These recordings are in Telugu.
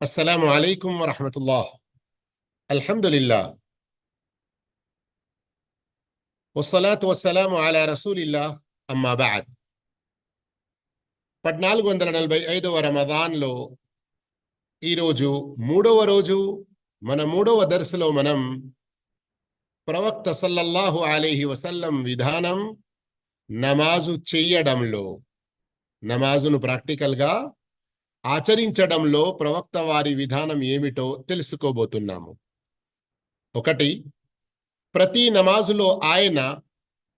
അസ്സലാമു അലൈക്കും വറഹമത്തുല്ലാ അൽഹംദുലില്ലാ వస్సలాతు వస్సలాము అలా రసూలిల్లా అమ్మా పద్నాలుగు వందల నలభై ఐదవ రమదాన్లో ఈరోజు మూడవ రోజు మన మూడవ దర్శలో మనం ప్రవక్త సల్లల్లాహు అలీహి వసల్లం విధానం నమాజు చెయ్యడంలో నమాజును ప్రాక్టికల్గా ఆచరించడంలో ప్రవక్త వారి విధానం ఏమిటో తెలుసుకోబోతున్నాము. ఒకటి ప్రతి నమాజులో ఆయన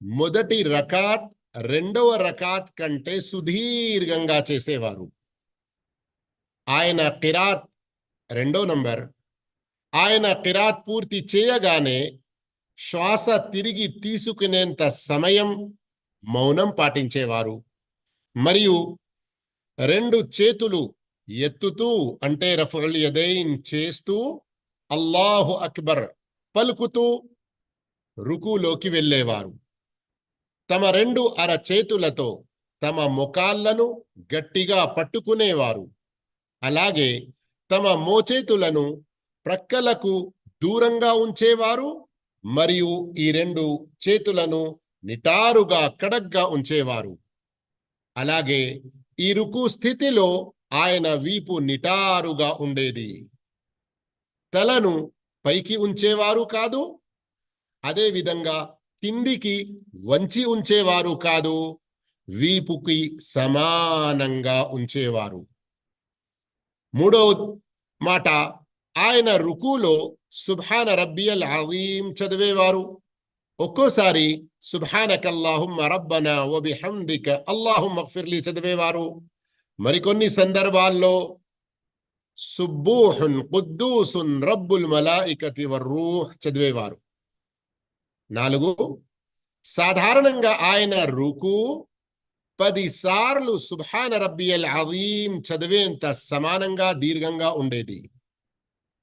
మొదటి రకాత్ రెండవ రకాత్ కంటే సుదీర్ఘంగా చేసేవారు. ఆయన కిరాత్ రెండో నంబర్ ఆయన కిరాత్ పూర్తి చేయగానే శ్వాస తిరిగి తీసుకునేంత సమయం మౌనం పాటించేవారు. మరియు రెండు చేతులు ఎత్తుతూ అంటే రఫుల్ యదైన్ చేస్తూ అల్లాహు అక్బర్ పలుకుతూ రుకులోకి వెళ్ళేవారు. తమ రెండు అర చేతులతో తమ ముఖాళ్ళను గట్టిగా పట్టుకునేవారు. అలాగే తమ మోచేతులను ప్రక్కలకు దూరంగా ఉంచేవారు మరియు ఈ రెండు చేతులను నిటారుగా కడగ్గా ఉంచేవారు. అలాగే ఈ రుకు స్థితిలో ఆయన వీపు నిటారుగా ఉండేది. తలను పైకి ఉంచేవారు కాదు అదేవిధంగా కిందికి వంచి ఉంచేవారు కాదు వీపుకి సమానంగా ఉంచేవారు. మూడో మాట ఆయన రుకులో సుభాన రబ్బియల్ అలీం చదివేవారు. ఒక్కోసారి సుభానకల్లాహుమ్మ రబ్బన వబిహమ్దిక అల్లాహుమ్మ మగ్ఫిర్లీ చదివేవారు. మరికొన్ని సందర్భాల్లో సుబ్బూహున్ కుద్దూసున్ రబ్బుల్ మలాయికతి వర్రూహ్ చదివేవారు. నాలుగు సాధారణంగా ఆయన రుకు పది సార్లు సుభాన రబ్బియల్ అలీం చదివేంత సమానంగా దీర్ఘంగా ఉండేది.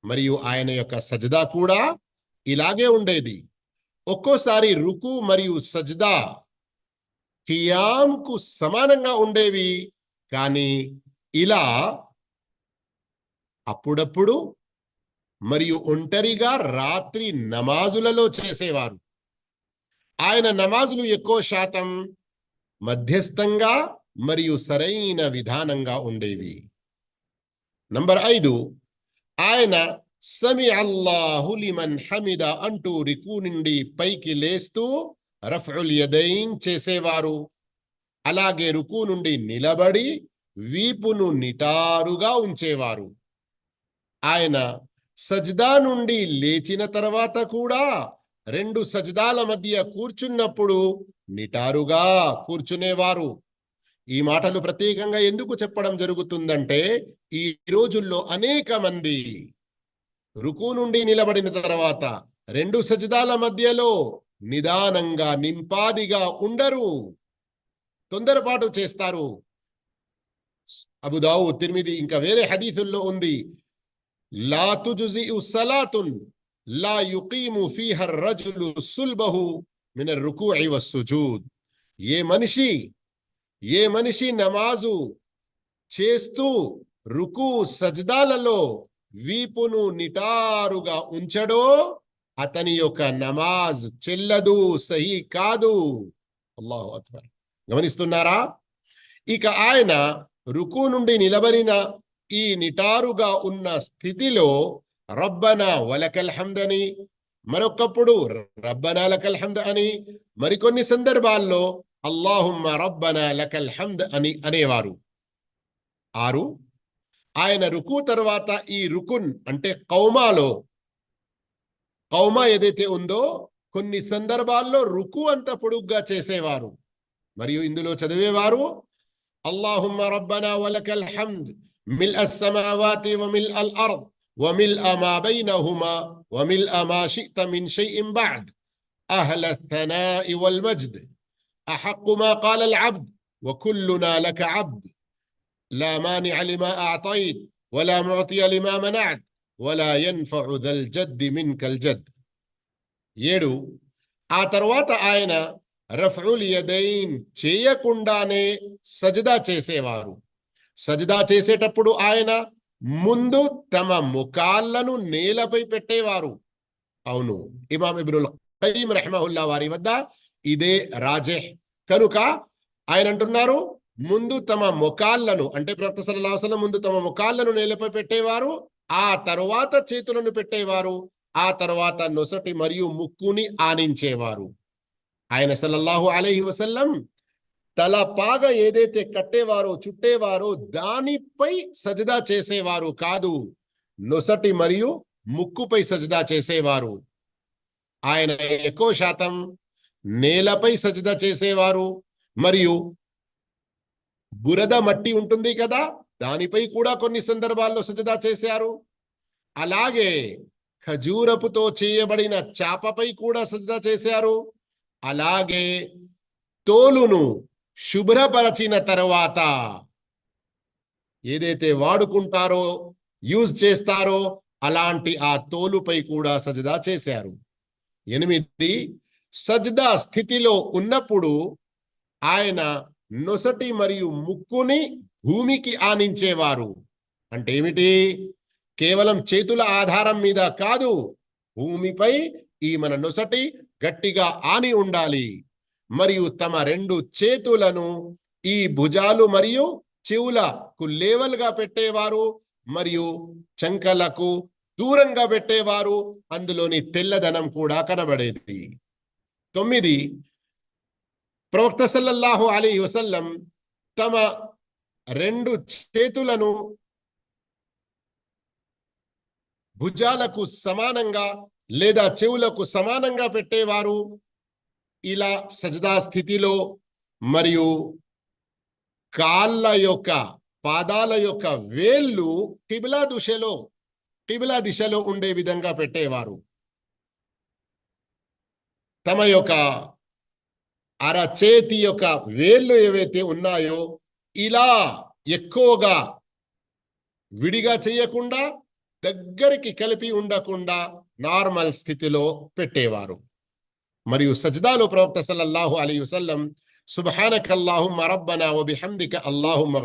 మరియు ఆయన యొక్క సజదా కూడా ఇలాగే ఉండేది. ఒక్కోసారి రుకు మరియు సజ్దా కియామ్కు సమానంగా ఉండేవి. కానీ ఇలా అప్పుడప్పుడు మరియు ఒంటరిగా రాత్రి నమాజులలో చేసేవారు. ఆయన నమాజులు ఎక్కువ శాతం మధ్యస్థంగా మరియు సరైన విధానంగా ఉండేవి. నంబర్ ఐదు ఆయన సమి అల్లాహు లిమన్ హమిద అంటూ రికు నుండి పైకి లేస్తూ రఫ్ఉల్ యదైన్ చేసేవారు. అలాగే రుకు నుండి నిలబడి వీపును నిటారుగా ఉంచేవారు. ఆయన సజ్దా నుండి లేచిన తర్వాత కూడా రెండు సజ్దాల మధ్య కూర్చున్నప్పుడు నిటారుగా కూర్చునేవారు. ఈ మాటలు ప్రత్యేకంగా ఎందుకు చెప్పడం జరుగుతుందంటే ఈ రోజుల్లో అనేక మంది రుకు నుండి నిలబడిన తర్వాత రెండు సజ్దాల మధ్యలో నిదానంగా నింపాదిగా ఉండరు. తొందరపాటు చేస్తారు. అబుదావు తిరిమిది ఇంకా వేరే హదీఫుల్లో ఉంది. లా తుజుజి సలాతున్ లా యుకీము ఫీహ రజులు సుల్బహు మిన రుకుఇ వస్సుజూద్. ఏ మనిషి ఏ మనిషి నమాజు చేస్తూ రుకు సజ్దాలలో వీపును నిటారుగా ఉంచడో అతని యొక్క నమాజ్ చెల్లదు సహీ కాదు. అల్లాహు అక్బర్. గమనిస్తున్నారా? ఇక ఆయన రుకు నుండి నిలబడిన ఈ నిటారుగా ఉన్న స్థితిలో రబ్బన వలకల్ హమ్ద్ అని మరొకప్పుడు రబ్బన లకల్ హమ్ద్ అని మరికొన్ని సందర్భాల్లో అల్లాహుమ్మ రబ్బన లకల్ హంద్ అని అనేవారు. ఆరు ఆయన రుకు తర్వాత ఈ రుకున్ అంటే కౌమాలో కౌమా ఏదైతే ఉందో కొన్ని సందర్భాల్లో రుకు అంత పొడుగ్గా చేసేవారు. మరియు ఇందులో చదివేవారు అల్లాహుమ్మ రబ్బనా వలకల్ హమ్ద్ మిల్ అస్సమావాతి వమిల్ అల్ అర్ద్ وملء ما بينهما وملء ما شئت من شيء بعد أهل الثناء والمجد أحق ما قال العبد وكلنا لك عبد لا مانع لما أعطيت ولا معطي لما منعت ولا ينفع ذا الجد منك الجد ఏడు ఆ తర్వాత ఆయన రఫ్ఉల్ యదైన్ చేయకుండానే సజదా చేసేవారు. సజదా చేసేటప్పుడు ఆయన ముందు తమ ముఖాలను నేలపై పెట్టేవారు. అవును ఇమాం ఇబ్నుల్ కయీం రహమహుల్లా వారి వద్ద ఇదే రాజే. కనుక ఆయన అంటున్నారు ముందు తమ ముఖాలను అంటే ప్రవక్త సల్లల్లాహు ముందు తమ ముఖాలను నేలపై పెట్టేవారు ఆ తరువాత చేతులను పెట్టేవారు ఆ తర్వాత నొసటి మరియు ముక్కుని ఆనించేవారు. ఆయన సల్లల్లాహు అలైహి వసల్లం తల పాగ ఏదైతే కట్టేవారో చుట్టేవారో దానిపై సజదా చేసేవారు కాదు. నొసటి మరియు ముక్కుపై సజదా చేసేవారు. ఆయన ఎక్కువ శాతం నేలపై సజదా చేసేవారు. మరియు బురద మట్టి ఉంటుంది కదా దానిపై కూడా కొన్ని సందర్భాల్లో సజదా చేశారు. అలాగే ఖజూరపుతో చేయబడిన చాపపై కూడా సజదా చేశారు. అలాగే తోలును శుభ్రపరచిన తర్వాత ఏదైతే వాడుకుంటారో యూజ్ చేస్తారో అలాంటి ఆ తోలుపై కూడా సజదా చేశారు. ఎనిమిది సజ్దా స్థితిలో ఉన్నప్పుడు ఆయన నొసటి మరియు ముక్కుని భూమికి ఆనించేవారు. అంటే ఏమిటి? కేవలం చేతుల ఆధారం మీద కాదు భూమిపై ఈ మన నొసటి గట్టిగా ఆని ఉండాలి. మరియు తమ రెండు చేతులను ఈ భుజాలు మరియు చెవులకు లేవల్గా పెట్టేవారు మరియు చంకలకు దూరంగా పెట్టేవారు. అందులోని తెల్లదనం కూడా కనబడేది. తొమ్మిది. ప్రవక్త సల్లల్లాహు అలీ వసల్లం తమ రెండు చేతులను భుజాలకు సమానంగా లేదా చెవులకు సమానంగా పెట్టేవారు? ఇలా సజదా స్థితిలో మరియు కాళ్ళ యొక్క పాదాల యొక్క వేళ్ళు కిబిలా దిశలో కిబిలా దిశలో ఉండే విధంగా పెట్టేవారు. తమ యొక్క అరచేతి యొక్క వేళ్ళు ఏవైతే ఉన్నాయో ఇలా ఎక్కువగా విడిగా చేయకుండా దగ్గరికి కలిపి ఉండకుండా నార్మల్ స్థితిలో పెట్టేవారు. మరియు సజ్దాలో ప్రవక్త సల్లల్లాహు అలీ వసల్లం సుబహానక్ అల్లాహుమ్మ రబ్బనా వ అల్లాహు అల్లాహుమ్మ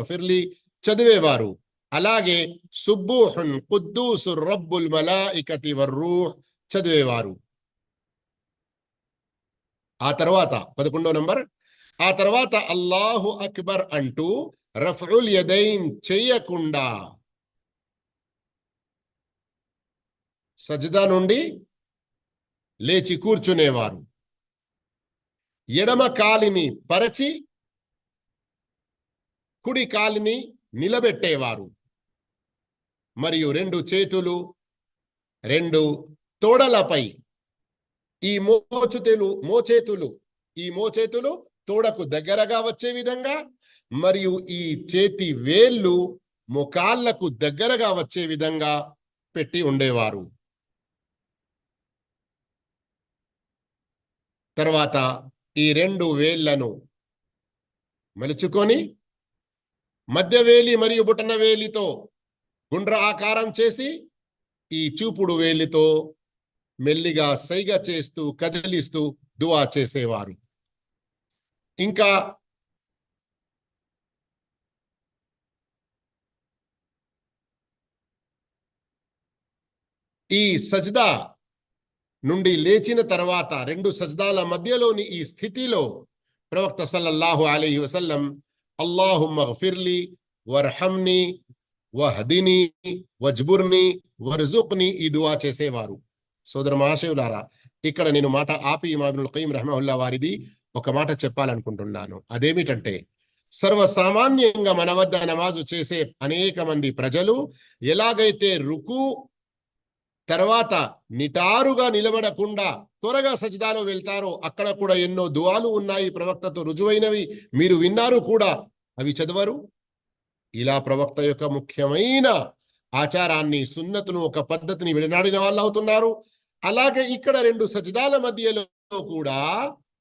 చదివేవారు. అలాగే సుబ్బూహున్ కుద్దూసు రబ్బుల్ మలాయికతి వర్రూహ్ చదివేవారు. ఆ తర్వాత పదకొండో నంబర్. ఆ తర్వాత అల్లాహు అక్బర్ అంటూ రఫ్ఉల్ యదైన్ చెయ్యకుండా సజ్జదా నుండి లేచి కూర్చునేవారు. ఎడమ కాలిని పరచి కుడి కాలిని నిలబెట్టేవారు. మరియు రెండు చేతులు రెండు తోడలపై ఈ మోచుతులు మోచేతులు ఈ మోచేతులు తోడకు దగ్గరగా వచ్చే విధంగా మరియు ఈ చేతి వేళ్ళు ముఖాళ్ళకు దగ్గరగా వచ్చే విధంగా పెట్టి ఉండేవారు. తర్వాత ఈ రెండు వేళ్ళను మలుచుకొని మధ్య వేలి మరియు బుటన వేలితో గుండ్ర ఆకారం చేసి ఈ చూపుడు వేలితో మెల్లిగా సైగ చేస్తూ కదిలిస్తూ దువా చేసేవారు. ఇంకా ఈ సజ్దా నుండి లేచిన తర్వాత రెండు సజ్దాల మధ్యలోని ఈ స్థితిలో ప్రవక్త సల్లల్లాహు అలీ వసల్లం అల్లాహు గఫిర్లి వర్హమ్ని వహదిని వజ్బుర్ని వర్జుక్ని ఈ దువా చేసేవారు. సోదర మహాశివులారా ఇక్కడ నేను మాట ఆపి ఇమాబినుల్ కయీం రహమహుల్లా వారిది ఒక మాట చెప్పాలనుకుంటున్నాను. అదేమిటంటే సర్వసామాన్యంగా మన వద్ద నమాజు చేసే అనేక మంది ప్రజలు ఎలాగైతే రుకు తర్వాత నిటారుగా నిలబడకుండా త్వరగా సజిదాలో వెళ్తారో అక్కడ కూడా ఎన్నో దువాలు ఉన్నాయి. ప్రవక్తతో రుజువైనవి మీరు విన్నారు కూడా. అవి చదవరు. ఇలా ప్రవక్త యొక్క ముఖ్యమైన ఆచారాన్ని సున్నతును ఒక పద్ధతిని విడనాడిన వాళ్ళు అవుతున్నారు. అలాగే ఇక్కడ రెండు సజిదాల మధ్యలో కూడా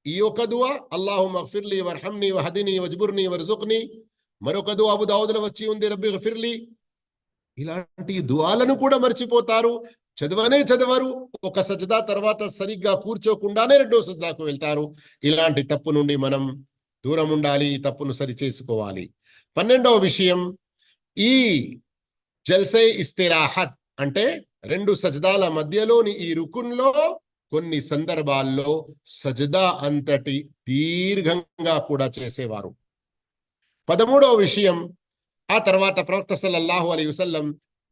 ఈ ఒక దువా అల్లాహు మఫిర్లి వర్హమ్ని వహదిని వజ్బుర్ని వర్జుక్ని మరొక దువా అబుదావుదుల వచ్చి ఉంది రబ్బి ఫిర్లీ ఇలాంటి దువాలను కూడా మర్చిపోతారు. చదవనే చదవరు. ఒక సజదా తర్వాత సరిగ్గా కూర్చోకుండానే రెండో సజదాకు వెళ్తారు. ఇలాంటి తప్పు నుండి మనం దూరం ఉండాలి. ఈ తప్పును సరి చేసుకోవాలి పన్నెండవ విషయం ఈ జల్సే ఇస్తిరాహత్ అంటే రెండు సజదాల మధ్యలోని ఈ రుకున్లో కొన్ని సందర్భాల్లో సజదా అంతటి దీర్ఘంగా కూడా చేసేవారు. పదమూడవ విషయం ఆ తర్వాత ప్రవక్త సల్లల్లాహు అలీ వసల్లం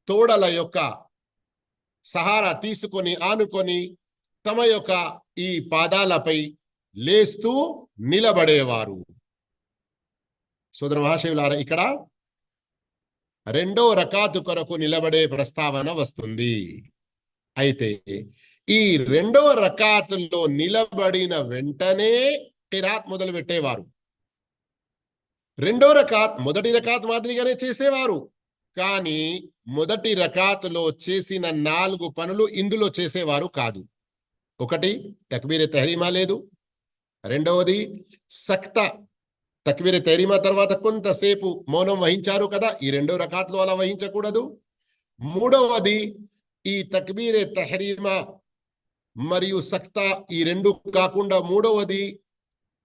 తోడల యొక్క సహారా తీసుకొని ఆనుకొని తమ యొక్క ఈ పాదాలపై లేస్తూ నిలబడేవారు. సోదర మహాశివులారా ఇక్కడ రెండో రకాతు కొరకు నిలబడే ప్రస్తావన వస్తుంది. అయితే ఈ రెండవ రకాతుల్లో నిలబడిన వెంటనే కిరాత్ మొదలు పెట్టేవారు రెండో రకాత్ మొదటి రకాత్ మాదిరిగానే చేసేవారు. కానీ మొదటి రకాతులో చేసిన నాలుగు పనులు ఇందులో చేసేవారు కాదు. ఒకటి తక్బీరే తెహరీమా లేదు. రెండవది సక్త తక్బీరే తెహరీమా తర్వాత కొంతసేపు మౌనం వహించారు కదా ఈ రెండో రకాతులు అలా వహించకూడదు. మూడవది ఈ తక్బీరే తెహరీమా మరియు సక్తా ఈ రెండు కాకుండా మూడవది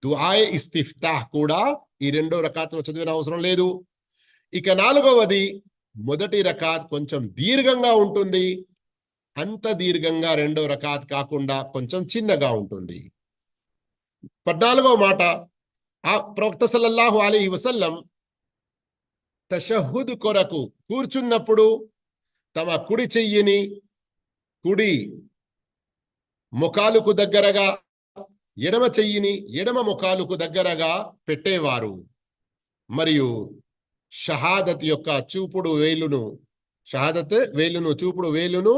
దుఆయ్ ఇస్తిఫ్తాహ్ కూడా ఈ రెండో రకాత్లో చదివిన అవసరం లేదు. ఇక నాలుగవది మొదటి రకాత్ కొంచెం దీర్ఘంగా ఉంటుంది. అంత దీర్ఘంగా రెండో రకాత్ కాకుండా కొంచెం చిన్నగా ఉంటుంది. పద్నాలుగవ మాట ఆ ప్రవక్త సల్లల్లాహు అలీ వసల్లం తషహుద్ కొరకు కూర్చున్నప్పుడు తమ కుడి చెయ్యిని కుడి ముఖాలుకు దగ్గరగా ఎడమ చెయ్యిని ఎడమ ముఖాలుకు దగ్గరగా పెట్టేవారు. మరియు షహాదత్ యొక్క చూపుడు వేలును షహాదత్ వేలును చూపుడు వేలును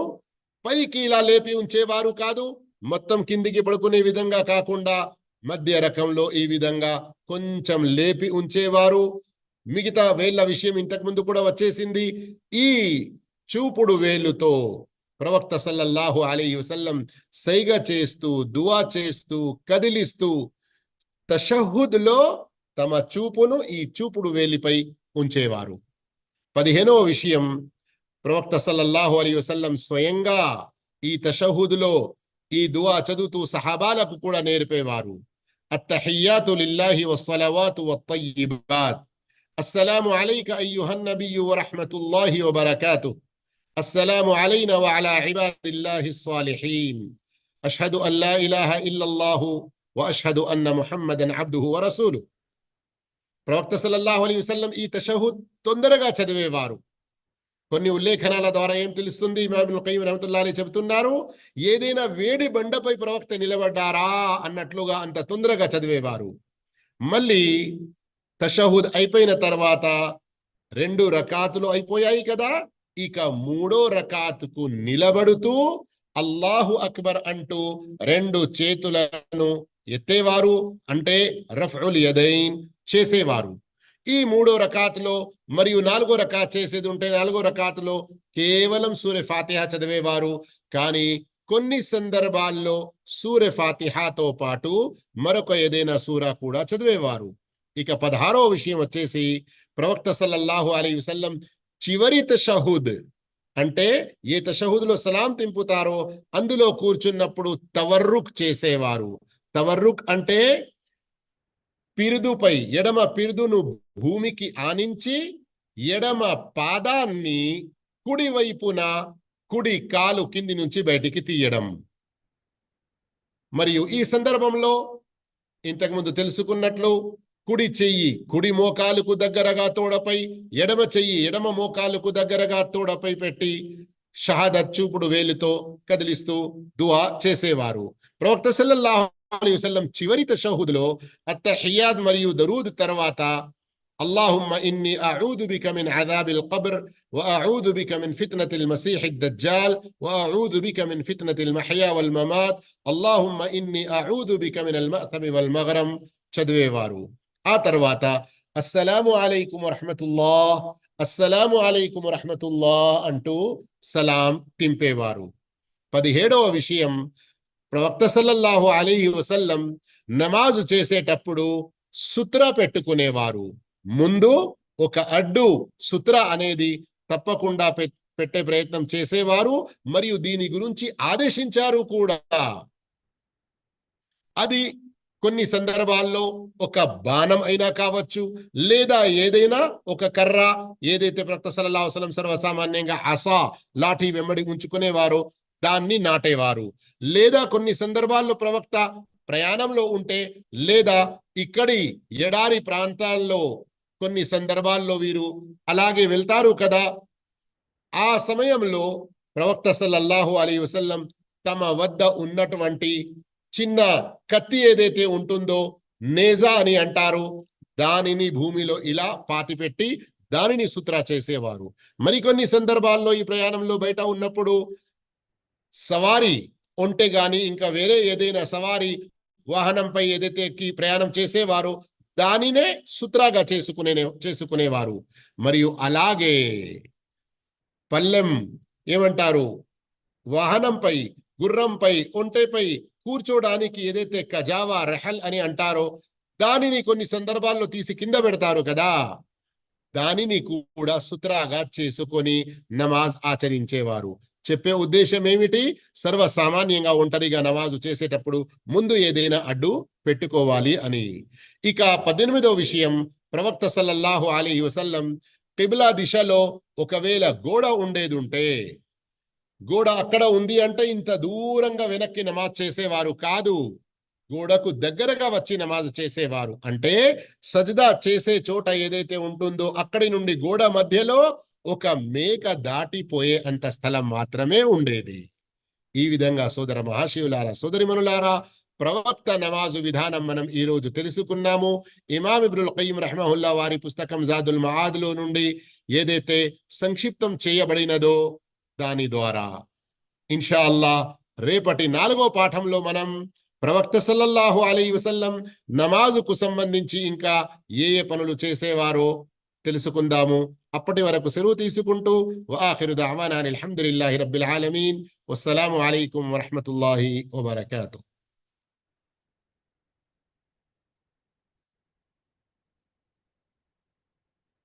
పైకి ఇలా లేపి ఉంచేవారు కాదు. మొత్తం కిందికి పడుకునే విధంగా కాకుండా మధ్య రకంలో ఈ విధంగా కొంచెం లేపి ఉంచేవారు. మిగతా వేళ్ళ విషయం ఇంతకు ముందు కూడా వచ్చేసింది. ఈ చూపుడు వేలుతో ప్రవక్త సల్లల్లాహు అలీ వసల్లం సైగ చేస్తూ దువా చేస్తూ కదిలిస్తూ తషహుద్లో తమ చూపును ఈ చూపుడు వేలిపై ఉంచేవారు పదిహేనవ విషయం ప్రవక్త సల్లల్లాహు అలీ వసల్లం స్వయంగా ఈ తషహుద్లో ఈ దువా చదువుతూ సహాబాలకు కూడా నేర్పేవారు అత్తహియాతు లిల్లాహి వస్సలవాతు వత్తయ్యిబాత్ అస్సలాము అలైక అయ్యుహన్ నబియ్యు వరహ్మతుల్లాహి వబరకాతుహ్ السلام علينا وعلى عباد الله الصالحين أشهد أن لا إله إلا الله وأشهد أن محمدا عبده ورسوله ప్రవక్త సల్లల్లాహు అలీ వసల్లం ఈ తషహుద్ తొందరగా చదివేవారు. కొన్ని ఉల్లేఖనాల ద్వారా ఏం తెలుస్తుంది? ఇమాముల్ ఖయ్యం చెబుతున్నారు ఏదైనా వేడి బండపై ప్రవక్త నిలబడ్డారా? అన్నట్లుగా అంత తొందరగా చదివేవారు. మళ్ళీ తషహుద్ అయిపోయిన తర్వాత రెండు రకాతులు అయిపోయాయి కదా ఇక మూడో రకాతుకు నిలబడుతూ అల్లాహు అక్బర్ అంటూ రెండు చేతులను ఎత్తేవారు అంటే రఫ్ఉల్ యదైన్ చేసేవారు. ఈ మూడో రకాతులో మరియు నాలుగో రకాత్ చేసేది ఉంటే నాలుగో రకాతులో కేవలం సూర్య ఫాతిహా చదివేవారు. కానీ కొన్ని సందర్భాల్లో సూర్య ఫాతిహాతో పాటు మరొక ఏదైనా సూరా కూడా చదివేవారు. ఇక పదహారో విషయం వచ్చేసి ప్రవక్త సల్లల్లాహు అలీ వసల్లం చివరి తషహుద్ అంటే ఏ తషహుద్లో సలాం తింపుతారో అందులో కూర్చున్నప్పుడు తవర్రుక్ చేసేవారు. తవర్రుక్ అంటే పిరుదుపై ఎడమ పిరుదును భూమికి ఆనించి ఎడమ పాదాన్ని కుడి వైపున కుడి కాలు కింది నుంచి బయటికి తీయడం. మరియు ఈ సందర్భంలో ఇంతకుముందు తెలుసుకున్నట్లు కుడి చెయ్యి కుడి మోకాలుకు దగ్గరగా తోడపై ఎడమ చెయ్యి ఎడమ మోకాలుకు దగ్గరగా తోడపై పెట్టి షహాదత్ చూపుడు వేలుతో కదిలిస్తూ దువా చేసేవారు. ప్రవక్త సల్లల్లాహు అలైహి వసల్లం చివరి తషహుద్లో అత్తహియాద్ మరియు దరూద్ తర్వాత اللهم إني أعوذ بك من عذاب القبر وأعوذ بك من فتنة المسيح الدجال وأعوذ بك من فتنة المحيا والممات اللهم إني أعوذ بك من المأثم والمغرم చదివేవారు ఆ తర్వాత అస్సలాము అలైకుం వరహమతుల్లా అస్సలాము అలైకుం వరహమతుల్లా అంటూ సలాం తింపేవారు పదిహేడవ విషయం ప్రవక్త సల్లల్లాహు అలీ వసల్లం నమాజు చేసేటప్పుడు సుత్ర పెట్టుకునేవారు. ముందు ఒక అడ్డు సుత్ర అనేది తప్పకుండా పెట్టే ప్రయత్నం చేసేవారు మరియు దీని గురించి ఆదేశించారు కూడా. అది కొన్ని సందర్భాల్లో ఒక బాణం అయినా కావచ్చు లేదా ఏదైనా ఒక కర్ర ఏదైతే ప్రక్త సల్లల్లాహు సర్వసామాన్యంగా అసా లాఠీ వెంబడి ఉంచుకునేవారో దాన్ని నాటేవారు. లేదా కొన్ని సందర్భాల్లో ప్రవక్త ప్రయాణంలో ఉంటే లేదా ఇక్కడి ఎడారి ప్రాంతాల్లో కొన్ని సందర్భాల్లో వీరు అలాగే వెళ్తారు కదా. ఆ సమయంలో ప్రవక్త సల్లల్లాహు అలీ వసల్లం తమ వద్ద ఉన్నటువంటి చిన్న కత్తి ఏదైతే ఉంటుందో నేజా అని అంటారు దానిని భూమిలో ఇలా పాతిపెట్టి దానిని సుత్ర చేసేవారు. మరికొన్ని సందర్భాల్లో ఈ ప్రయాణంలో బయట ఉన్నప్పుడు సవారీ ఉంటే గాని ఇంకా వేరే ఏదైనా సవారీ వాహనంపై ఏదైతే ఎక్కి ప్రయాణం చేసేవారో దానినే సుత్రాగా చేసుకునే చేసుకునేవారు. మరియు అలాగే పల్లెం ఏమంటారు? వాహనంపై గుర్రంపై ఒంటెపై కూర్చోడానికి ఏదైతే కజావా రెహల్ అని అంటారో దానిని కొన్ని సందర్భాల్లో తీసి కింద పెడతారు కదా. దానిని కూడా సుత్రాగా చేసుకొని నమాజ్ ఆచరించేవారు. చెప్పే ఉద్దేశం ఏమిటి? సర్వసామాన్యంగా ఒంటరిగా నమాజు చేసేటప్పుడు ముందు ఏదైనా అడ్డు పెట్టుకోవాలి అని. ఇక పద్దెనిమిదో విషయం. ప్రవక్త సల్లల్లాహు అలీ వసల్లం కిబిలా దిశలో ఒకవేళ గోడ ఉండేది ఉంటే గోడ అక్కడ ఉంది అంటే ఇంత దూరంగా వెనక్కి నమాజ్ చేసేవారు కాదు. గోడకు దగ్గరగా వచ్చి నమాజ్ చేసేవారు అంటే సజదా చేసే చోట ఏదైతే ఉంటుందో అక్కడి నుండి గోడ మధ్యలో ఒక మేక దాటిపోయే అంత స్థలం మాత్రమే ఉండేది. ఈ విధంగా సోదర మహాశివులారా సోదరిమనులారా ప్రవక్త నమాజు విధానం మనం ఈ రోజు తెలుసుకున్నాము. ఇమాం ఇబ్రుల్ కయీం రహమహుల్లా వారి పుస్తకం జాదుల్ మహాద్లో నుండి ఏదైతే సంక్షిప్తం చేయబడినదో దాని ద్వారా. ఇన్షా అల్లా రేపటి నాలుగో పాఠంలో మనం ప్రవక్త సల్లల్లాహు అలీ వసల్లం నమాజుకు సంబంధించి ఇంకా ఏ ఏ పనులు చేసేవారో తెలుసుకుందాము. అప్పటి వరకు సెలవు తీసుకుంటూ వాఖిరు దావానా అల్హమ్దులిల్లాహి రబ్బిల్ ఆలమీన్. వస్సలాము అలైకుం వరహమతుల్లాహి వబర్కాతు.